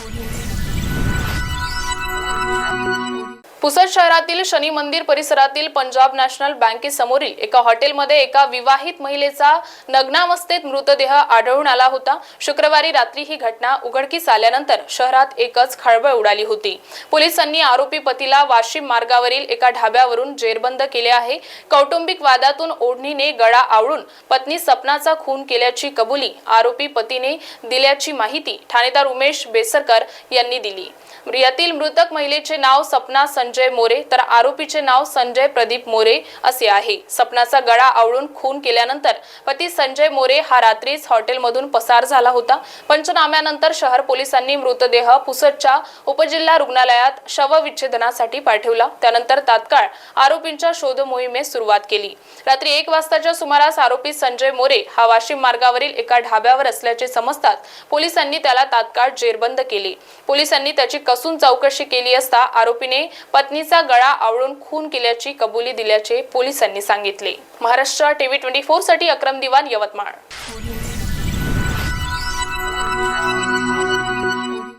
Audio. Pusad शहरातील शनी मंदिर परिसरातील पंजाब नॅशनल बँकेसमोरील एका हॉटेलमध्ये एका विवाहित महिलेचा नग्नावस्थेत मृतदेह आढळून आला होता. शुक्रवारी रात्री ही घटना उघडकीस आल्यानंतर शहरात एकच खळबळ उडाली होती. पोलिसांनी आरोपी पतीला वाशिम मार्गावरील एका ढाब्यावरून जेरबंद केले आहे. कौटुंबिक वादातून ओढणीने गळा आवळून पत्नी सपनाचा खून केल्याची कबुली आरोपी पतीने दिल्याची माहिती ठाणेदार उमेश बेसरकर यांनी दिली. यातील मृतक महिलेचे नाव सपना संजय मोरे तर आरोपीचे नाव संजय प्रदीप मोरे असे आहे. सपनाचा गळा आवळून खून केल्यानंतर पती संजय मोरे हा रात्रीच हॉटेलमधून पसार झाला होता. पंचनाम्यानंतर शहर पोलिसांनी मृतदेह पुसदच्या उपजिल्हा रुग्णालयात शवविच्छेदनासाठी पाठवला. त्यानंतर तात्काळ आरोपींच्या शोध मोहिमेस सुरुवात केली. रात्री एक वाजताच्या सुमारास आरोपी संजय मोरे हा वाशिम मार्गावरील एका ढाब्यावर असल्याचे समजतात पोलिसांनी त्याला तात्काळ जेरबंद केले. पोलिसांनी त्याची कसून चौकशी केली असता आरोपीने पत्नीचा गळा आवळून खून केल्याची कबुली दिल्याचे पोलिसांनी सांगितले. महाराष्ट्र टीव्ही ट्वेंटी फोरसाठी अक्रम दिवान यवतमाळ.